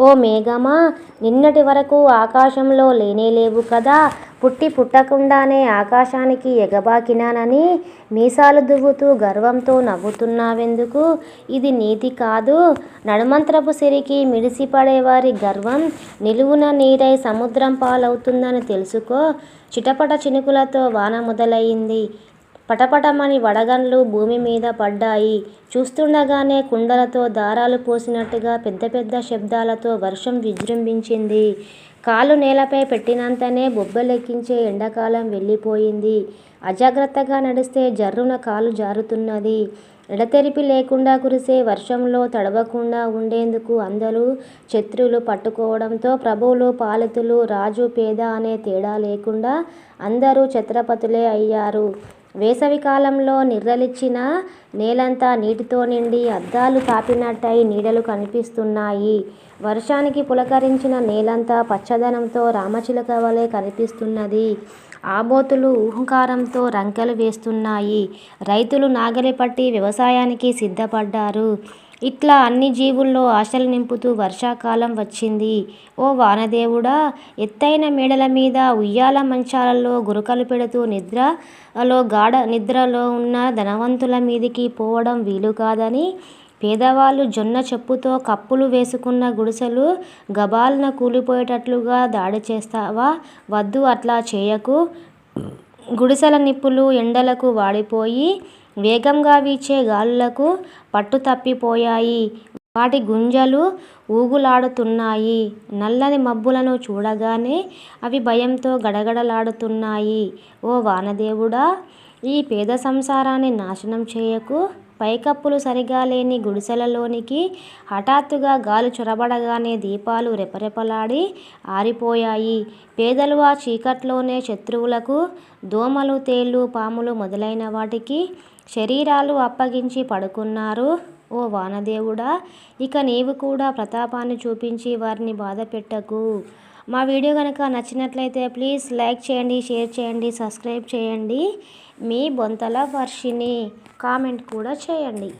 ఓ మేఘమా నిన్నటి వరకు ఆకాశంలో లేనేలేవు కదా. పుట్టి పుట్టకుండానే ఆకాశానికి ఎగబాకినానని మీసాలు దువ్వుతూ గర్వంతో నవ్వుతున్నావెందుకు? ఇది నీతి కాదు. నడుమంత్రపు సిరికి మిడిసిపడేవారి గర్వం నిలువున నీరై సముద్రం పాలవుతుందని తెలుసుకో. చిటపట చినుకులతో వాన మొదలయ్యింది పటపటమని వడగండ్లు భూమి మీద పడ్డాయి. చూస్తుండగానే కుండలతో దారాలు పోసినట్టుగా పెద్ద పెద్ద శబ్దాలతో వర్షం విజృంభించింది. కాలు నేలపై పెట్టినంతనే బొబ్బలెక్కించే ఎండాకాలం వెళ్ళిపోయింది. అజాగ్రత్తగా నడిస్తే జర్రున కాలు జారుతున్నది. ఎడతెరిపి లేకుండా కురిసే వర్షంలో తడవకుండా ఉండేందుకు అందరూ ఛత్రులు పట్టుకోవడంతో ప్రభువులు పాలితులు రాజు పేద అనే తేడా లేకుండా అందరూ ఛత్రపతులే అయ్యారు. వేసవికాలంలో నిర్రలిచ్చిన నేలంతా నీటితో నిండి అద్దాలు తాపినట్టై నీడలు కనిపిస్తున్నాయి. వర్షానికి పులకరించిన నేలంతా పచ్చదనంతో రామచిలక వలె కనిపిస్తున్నది. ఆబోతులు ఊహంకారంతో రంకెలు వేస్తున్నాయి. రైతులు నాగలి పట్టి వ్యవసాయానికి సిద్ధపడ్డారు. ఇట్లా అన్ని జీవుల్లో ఆశలు నింపుతూ వర్షాకాలం వచ్చింది. ఓ వానదేవుడా ఎత్తైన మేడల మీద ఉయ్యాల మంచాలలో గురకలు పెడుతూ నిద్రలో గాఢ నిద్రలో ఉన్న ధనవంతుల మీదికి పోవడం వీలు కాదని పేదవాళ్ళు జొన్న చెప్పుతో కప్పులు వేసుకున్న గుడిసెలు గబాల్న కూలిపోయేటట్లుగా దాడి చేస్తావా? వద్దు అట్లా చేయకు. గుడిసెల నిప్పులు ఎండలకు వాడిపోయి వేగంగా వీచే గాలులకు పట్టు తప్పిపోయాయి. వాటి గుంజలు ఊగులాడుతున్నాయి. నల్లని మబ్బులను చూడగానే అవి భయంతో గడగడలాడుతున్నాయి. ఓ వానదేవుడా ఈ పేద సంసారాన్ని నాశనం చేయకు. పైకప్పులు సరిగా లేని గుడిసెలలోనికి హఠాత్తుగా గాలి చొరబడగానే దీపాలు రెపరెపలాడి ఆరిపోయాయి. పేదలు ఆ చీకట్లోనే శత్రువులకు దోమలు తేళ్ళు పాములు మొదలైన వాటికి శరీరాలు అప్పగించి పడుకున్నారు. ఓ వానదేవుడా ఇక నీవు కూడా ప్రతాపాన్ని చూపించి వారిని బాధపెట్టకు. మా వీడియో కనుక నచ్చినట్లయితే ప్లీజ్ లైక్ చేయండి షేర్ చేయండి సబ్స్క్రైబ్ చేయండి. మీ బొంతల వర్షిని కామెంట్ కూడా చేయండి.